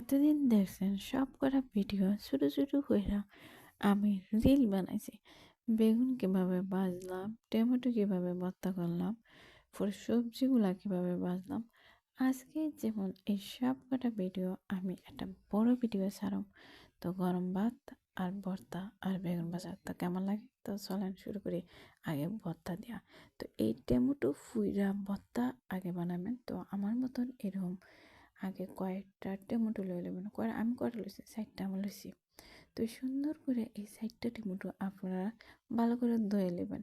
এতদিন দেখছেন, সব করা ভিডিও ছোটো ছোটো কইরা আমি রিল বানাইছি। বেগুন কীভাবে বাজলাম, টমেটো কীভাবে ভর্তা করলাম পরে সবজিগুলা কীভাবে বাজলাম, আজকে যেমন এই সব কটা ভিডিও আমি একটা বড় ভিডিও ছাড়ম, তো গরম ভাত আর ভর্তা আর বেগুন ভাজা, তো কেমন লাগে? তো চলেন শুরু করি আগে ভর্তা দেওয়া তো এই টমেটো ফুইরা ভর্তা আগে বানাবেন, তো আমার মতন এরকম আগে কয়েকটা টমেটো লয়ে নেবেন। কয় আমি কয়টা লইছি? সাইডটা আমি লইছি। তো সুন্দর করে এই সাইডটা টমেটো আপনারা ভালো করে ধুয়ে নেবেন।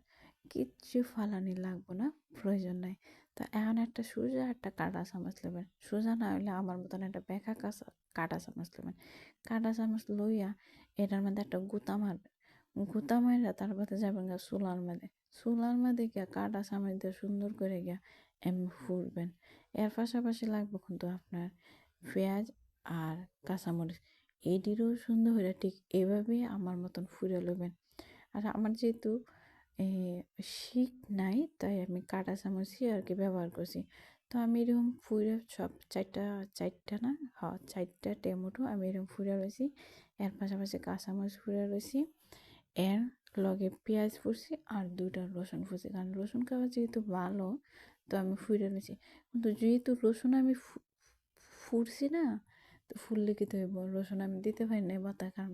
কিচ্ছু ফালানি লাগবো না, প্রয়োজন নাই। তো এখন একটা সোজা একটা কাটা চামচ নেবেন। সোজা না হলে আমার মতন একটা বেকা কাঁচা কাটা চামচ নেবেন। কাটা চামচ লইয়া এটার মধ্যে একটা গুতা মারবেন। গুতা মারা তারপরে যাবেন গা চুলার মধ্যে। চুলার মধ্যে গিয়া কাটা চামচ দিয়ে সুন্দর করে গিয়া এমনি ফুটবেন। এর পাশাপাশি লাগবে কিন্তু আপনার পেঁয়াজ আর কাঁচামরিচ। এটিরও সুন্দর করে ঠিক এভাবেই আমার মতন ফুরে লবেন। আর আমার যেহেতু শিখ নাই, তাই আমি কাটা চামচই আর কি ব্যবহার করছি। তো আমি এরকম ফুরে সব চারটা চারটা না, হ, চারটা টেমোটো আমি এরকম ফুরে রয়েছি এর পাশাপাশি কাঁচামরিচ ফুরে রয়েছি এর লগে পেঁয়াজ ফুরছি আর দুইটা রসুন ফুরছি। কারণ রসুন খাওয়া যেহেতু ভালো তো আমি ফুরে নিয়েছি কিন্তু যেহেতু রসুন আমি ফুটছি না, তো ফুললে কি তো রসুন আমি দিতে পারি না বত্তা কারণ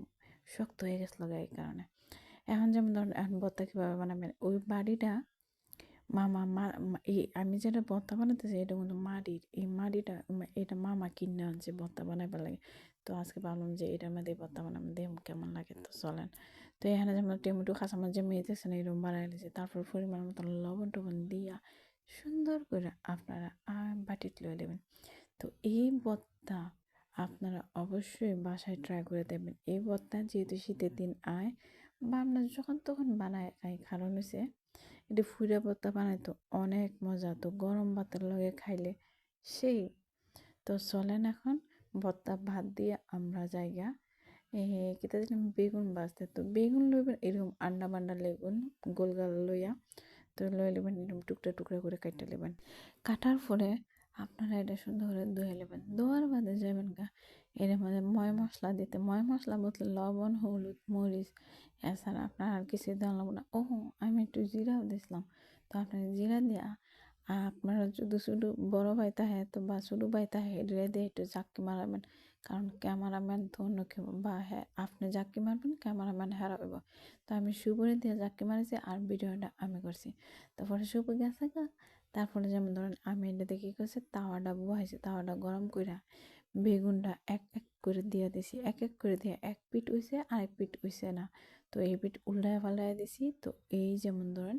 শক্ত হয়ে গেছিল এই কারণে। এখন যেমন ধরুন, এখন বত্তা কীভাবে বানাবেন? ওই বাড়িটা মামা, মা এই আমি যেটা বত্তা বানাতেছি এটা কিন্তু মাটির এই মাটিটা এটা মামা কিনে আনছে বত্তা বানাবার লাগে। তো আজকে ভাবলাম যে এটার মধ্যে বত্তা বানাবো দেখ কেমন লাগে তো চলেন। তো এখানে যেমন টমেটো খাসামার যে মেয়েতেছে না, এরকম বানাই তারপর পরিমাণ মতো লবণ টবণ দিয়া সুন্দর করে আপনারা বাটিতে লয়ে নেবেন তো এই ভর্তা আপনারা অবশ্যই বাসায় ট্রাই করে দেবেন এই ভর্তা যেহেতু শীতের দিন আয় বা আপনার যখন তখন বানায় খাই কারণ হচ্ছে এটি ফুরা ভর্তা বানায় তো অনেক মজা। তো গরম ভাতের লগে খাইলে সেই। তো চলেন এখন ভর্তা ভাত দিয়ে আমরা জায়গা কেটা দিলাম বেগুন বাজতে তো বেগুন লইবেন এরকম আন্ডা বান্ডা লেগুন গোলগাল লইয়া। তো লই নেবেন এরকম টুকরা টুকরা করে কেটে নেবেন। কাটার পরে আপনারা এটা সুন্দর করে ধুয়ে নেবেন। ধোয়ার বাদে যাবেন গা এর মধ্যে ময় মশলা দিতে, ময় মশলা বলতে লবণ, হলুদ, মরিচ, এছাড়া আপনার আর কিছু দেওয়া লাগবে না। ও আমি একটু জিরাও দিছিলাম। তো আপনার জিরা দিয়া আপনারা যদি শুধু বড় ভাই তাহে তো বা ছোটো ভাই তাহে এটা দিয়ে একটু চাক্কি মারাবেন। কারণ ক্যামেরাম্যান তো অন্য কেউ বা হ্যাঁ আপনি জাক্কি মারবেন ক্যামেরাম্যান হারাবে তো আমি সুপুরি দিয়ে জাক্কি মারিছি আর ভিডিওটা আমি করছি। তারপরে সুপু গেছে গা, তারপরে যেমন ধরেন আমি এটাতে কী করছি, তাওয়াটা বহাইছি, তাওয়াটা গরম করে বেগুনটা এক এক করে দিয়ে দিছি, এক এক করে দিয়ে এক পিঠ উইছে আরেক পিঠ উইছে না। তো এই পিঠ উল্টায় পাল্টায় দিছি, তো এই যেমন ধরেন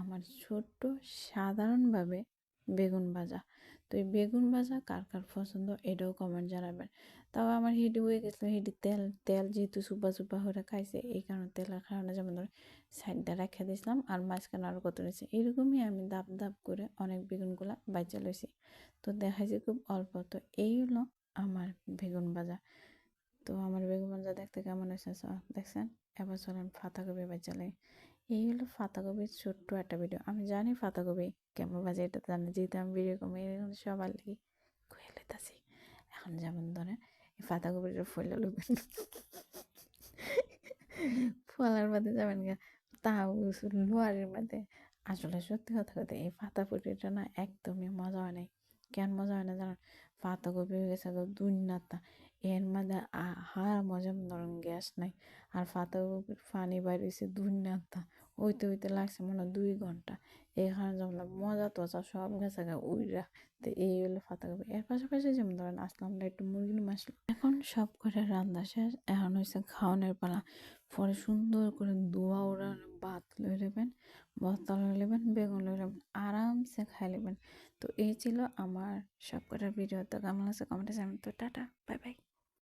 আমার ছোট্ট সাধারণভাবে বেগুন ভাজা। তো এই বেগুন ভাজা, কার কার পছন্দ এটাও কমেন্ট জানাবেন। তাও আমার হিডি হয়ে গেছিল হিডি তেল তেল যেহেতু সুপা সুপা হয়ে খাইছে, এই কারণে তেলের কারণে যেমন ধর সাইডটা রেখে দিয়েছিলাম আর মাঝখানে আরও কত রয়েছে, এরকমই আমি দাপ দাপ করে অনেক বেগুনগুলা বাচ্চা লইছি। তো দেখাইছি খুব অল্প, তো এই হলো আমার বেগুন ভাজা। তো আমার বেগুন ভাজা দেখতে কেমন হয়েছে দেখছেন, এবার চলেন ফাতাকপি বাচ্চা লাগে এই হলো ফাতাকপির ছোট্ট একটা ভিডিও আমি জানি ফাতাকপি কেমন বাজে, এটা জানি, যেহেতু আমি ভিডিও কমে সবার লিখি খুঁয়ে লেতাছি এখন যেমন ধরেন, এই ফাতাকপিটা ফলে লুবেন ফলার মধ্যে যাবেন গা তাও লোয়ারের মধ্যে। আসলে সত্যি কথা কথা এই পাতা পুটিটা না একদমই মজা হয় নাই। কেন মজা হয় না জানেন? পাতাকপি গেছে দুর্নাতা এর মধ্যে হার মজা ধরেন গ্যাস নাই। আর পাতাকপির পানি বাইরেছে দুর্নাতা ওইতে ওইতে লাগছে মনে দুই ঘণ্টা। এখানে যেমন মজা তজা সব গেছে গা উইরা। তো এই হলো পাতাকপি এর পাশাপাশি যেমন ধরেন, আসলাম একটু মুরগির মাছ এখন সব করে রান্না শেষ। এখন হয়েছে খাওয়ানোর পালা। পরে সুন্দর করে দোয়া ওরা ভাত লয়ে নেবেন ভর্তা লয়ে নেবেন, বেগুন লই নেবেন, আরামসে খাই নেবেন। তো এই ছিল আমার সব কটার ভিডিও তো কেমন আছে কমেন্টে জানান তো টাটা বাই বাই